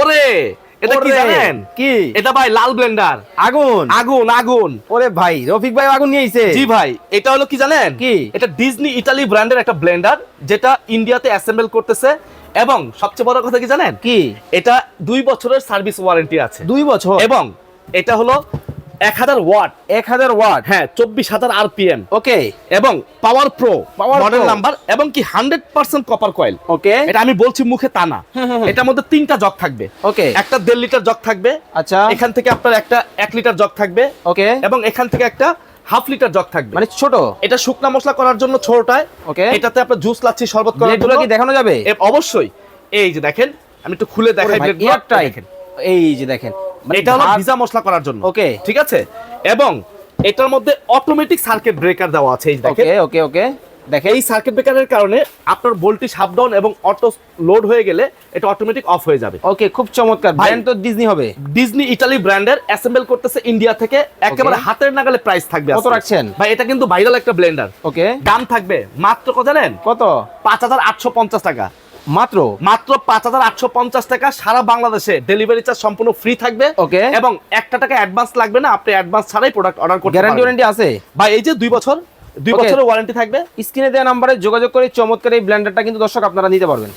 ওরে এটা কি জানেন? কি? এটা ভাই লাল ব্লেন্ডার। আগুন? আগুন আগুন। ওরে ভাই রফিক ভাই আগুন নিয়ে আইছে জি ভাই এটা হলো কি জানেন? কি? এটা ডিজনি ইতালি ব্র্যান্ডের একটা ব্লেন্ডার যেটা ইন্ডিয়াতে অ্যাসেম্বল করতেছে। এবং সবচেয়ে বড় কথা কি জানেন? কি? এটা দুই বছরের সার্ভিস ওয়ারেন্টি আছে। দুই বছর? এবং এটা হলো এক হাজার ওয়াট। এক হাজার ওয়াট। হ্যাঁ চব্বিশ হাজার আরপিএম। ওকে। এবং power pro Power model number এবং কি hundred percent copper coil okay. এটা আমি বলছি মুখে তা না। হুম, হুম, হুম। এটার মধ্যে তিনটা জগ থাকবে। ওকে। একটা দেড় লিটার জগ থাকবে। আচ্ছা। এখান থেকে আপনার একটা এক লিটার জগ থাকবে। ওকে। এবং এখান থেকে একটা হাফ লিটার জগ থাকবে। মানে ছোট। এটা শুকনা মশলা করার জন্য ছোটটায়। ওকে। এটাতে আপনার জুস লাচ্ছি শরবত করার জন্য। কি দেখানো যাবে? অবশ্যই। এই যে দেখেন আমি একটু খুলে দেখাই দেখেন। এই যে দেখেন। এটা হলো ভিজা মশলা করার জন্য। ওকে। ঠিক আছে? এবং এটার মধ্যে অটোমেটিক সার্কিট ব্রেকার দেওয়া আছে এই দেখেন। ওকে ওকে ওকে। দেখেন। এই সার্কিট ব্রেকারের কারণে আপনার ভোল্টেজ আপ ডাউন এবং অটো লোড হয়ে গেলে এটা অটোমেটিক অফ হয়ে যাবে। ওকে খুব চমৎকার। ব্র্যান্ড তো ডিজনি হবে। ডিজনি ইতালি ব্র্যান্ডের অ্যাসেম্বল করতেছে ইন্ডিয়া থেকে। একেবারে হাতের নাগালে প্রাইস থাকবে কত রাখছেন? ভাই এটা কিন্তু ভাইরাল একটা ব্লেন্ডার ওকে। দাম থাকবে মাত্র কত জানেন? কত? পাঁচ হাজার আটশো পঞ্চাশ টাকা। মাত্র? মাত্র পাঁচ হাজার আটশো পঞ্চাশ টাকা সারা বাংলাদেশে ডেলিভারি চার্জ সম্পূর্ণ ফ্রি থাকবে। ওকে। এবং একটা টাকা অ্যাডভান্স লাগবে না আপনি অ্যাডভান্স ছাড়াই প্রোডাক্ট অর্ডার করতে গ্যারান্টি ওয়ারেন্টি আছে? ভাই এই যে দুই বছর দুই বছরের ওয়ারেন্টি থাকবে। স্ক্রিনে দেওয়া নাম্বারে যোগাযোগ করে চমৎকার এই ব্ল্যান্ডারটা কিন্তু দর্শক আপনারা নিতে পারবেন।